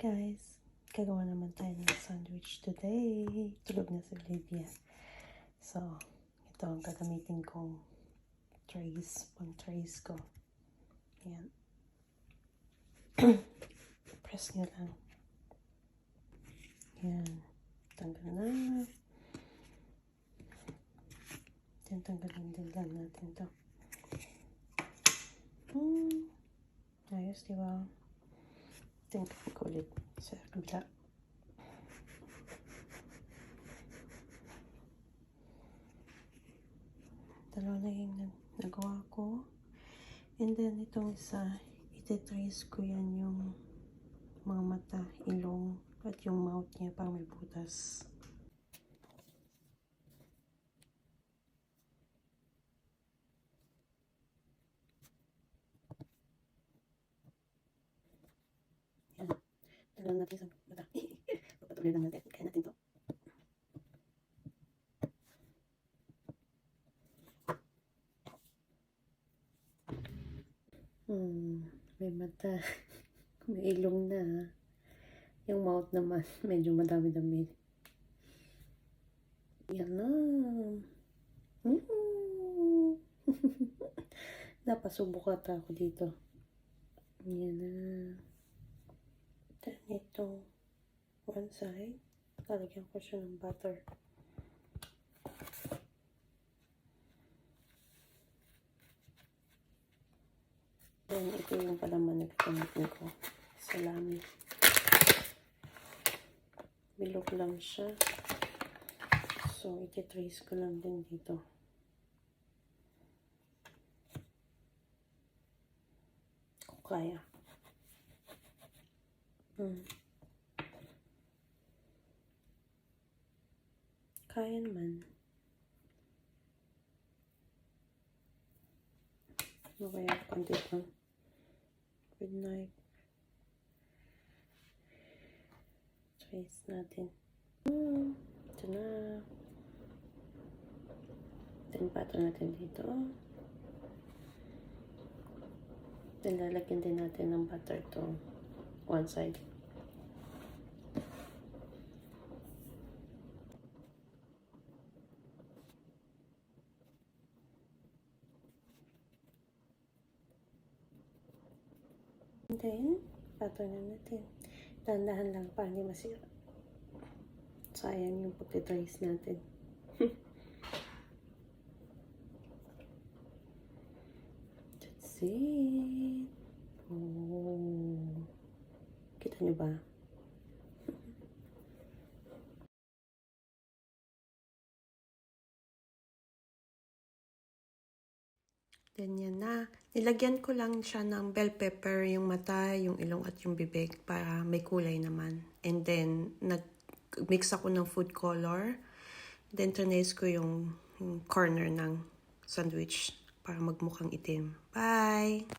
guys! Gagawa naman tayo ng sandwich today. Tulog na si Olivia. So, ito ang gagamitin kong trays. Pang trays ko. Ayan. Press nyo lang. Ayan. Tanggal na. Then, tanggalin din lang natin to. Hmm. Ayos, di ba? Think ko ulit sa kabila. Dalawa na yung nag- nagawa ko. And then, itong isa, ititrace ko yan yung mga mata, ilong, at yung mouth niya parang may butas. Yan. Tagal natin sa mata. Papatuloy lang natin. Kaya natin to. Hmm, may mata. May ilong na. Yung mouth naman, medyo madami-dami. Yan na. Mm. Napasubok ata ako dito. Yan na. Then ito, one side, lalagyan ko siya ng butter. Then ito yung palaman na gagamitin ko. Salami. Bilog lang siya. So, iti-trace ko lang din dito. Kung kaya. Hmm. Kaya naman. Ano kaya konti lang? With knife. Trace natin. Hmm. Ito na. Then, pato natin dito. Then, lalagyan din natin ng butter to one side. Then, pato na natin. Dahan-dahan lang para hindi masira. Sayang yung pagtitrace natin. That's it. Oh. Kita niyo ba? Ganyan na. Nilagyan ko lang siya ng bell pepper, yung mata, yung ilong at yung bibig para may kulay naman. And then, nag-mix ako ng food color. Then, trinace ko yung, yung corner ng sandwich para magmukhang itim. Bye!